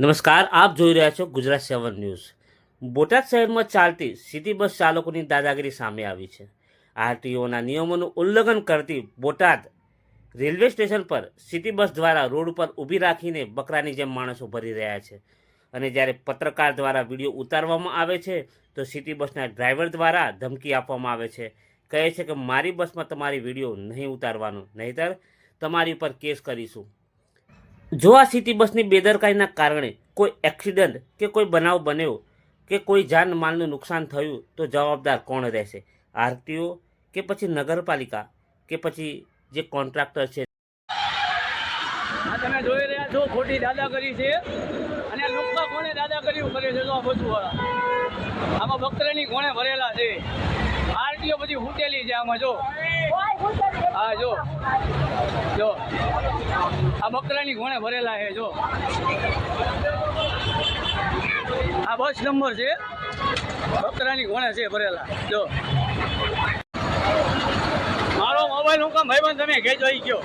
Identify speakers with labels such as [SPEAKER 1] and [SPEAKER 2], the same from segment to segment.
[SPEAKER 1] નમસ્કાર, આપ જોઈ રહ્યા છો ગુજરાત સેવન ન્યૂઝ. બોટાદ શહેરમાં ચાલતી સિટી બસ ચાલકોની દાદાગીરી સામે આવી છે. આરટીઓના નિયમોનું ઉલ્લંઘન કરતી બોટાદ રેલવે સ્ટેશન પર સિટી બસ દ્વારા રોડ ઉપર ઊભી રાખીને બકરાની જેમ માણસો ભરી રહ્યા છે. અને જ્યારે પત્રકાર દ્વારા વીડિયો ઉતારવામાં આવે છે, તો સિટી બસના ડ્રાઈવર દ્વારા ધમકી આપવામાં આવે છે. કહે છે કે, મારી બસમાં તમારી વીડિયો નહીં ઉતારવાનો. નહીંતર તમારી ઉપર કેસ કરીશું. જો આ સિટી બસની બેદરકારીના કારણે કોઈ એક્સિડન્ટ કે કોઈ બનાવ બન્યો કે કોઈ જાનમાલનું નુકસાન થયું તો જવાબદાર કોણ રહેશે? આરટીઓ કે પછી નગરપાલિકા કે પછી જે કોન્ટ્રાક્ટર છે?
[SPEAKER 2] તમે જોઈ રહ્યા છો ખોટી દાદાગીરી છે. અને લુક્કા કોણે દાદાગીરી કરે છે તો આ બધું આમાં બકરાની કોણે ભરેલા છે? આરટીઓ બધી ફૂટેલી છે આમાં જો. હા જો. જો. આ બકરાની કોણે ભરેલા છે, જો. આ બસ નંબર છે. બકરાની કોણે છે ભરેલા, જો. મારો મોબાઈલ હું કામ ભાઈબંધ, તમે ખેંચો આવી ગયો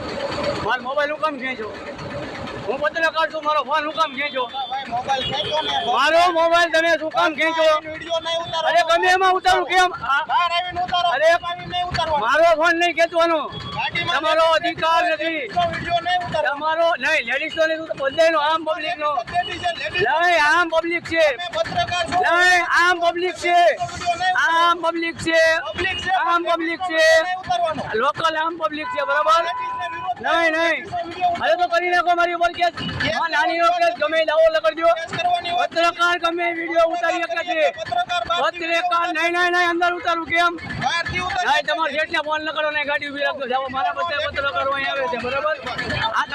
[SPEAKER 2] મારો મોબાઈલ હું કામ ખેંચો હું પત્રકાર છું મારો ફોન હું કામ ખેંચો મારો મોબાઈલ તમે શું કામ ખેંચો અરે ગમે એમાં ઉતારું, કેમ? અરે, મારો ફોન નહીં ખેંચવાનો. તમારો અધિકાર નથી. તમારો નહીં લેડીઝ નો નહીં બધાનો આમ પબ્લિક નો. નહીં આમ પબ્લિક છે. નહીં આમ પબ્લિક છે. આમ પબ્લિક છે. આમ પબ્લિક છે. લોકલ આમ પબ્લિક છે બરાબર? નહીં નહીં. હવે તો કરી. નાખો મારી ઉપર કેસ. નાની નો કેસ ગમે દાવો લગાડજો. પત્રકાર ગમે વીડિયો ઉતારી શકે છે. પત્રકાર નહીં નહીં નહીં અંદર ઉતારું કેમ? નહીં તમારે જેટલા ફોન ન કરો ને ગાડી ઊભી રાખજો. જાઓ મારા બધા પત્રકારો અહીં આવે છે બરાબર? આ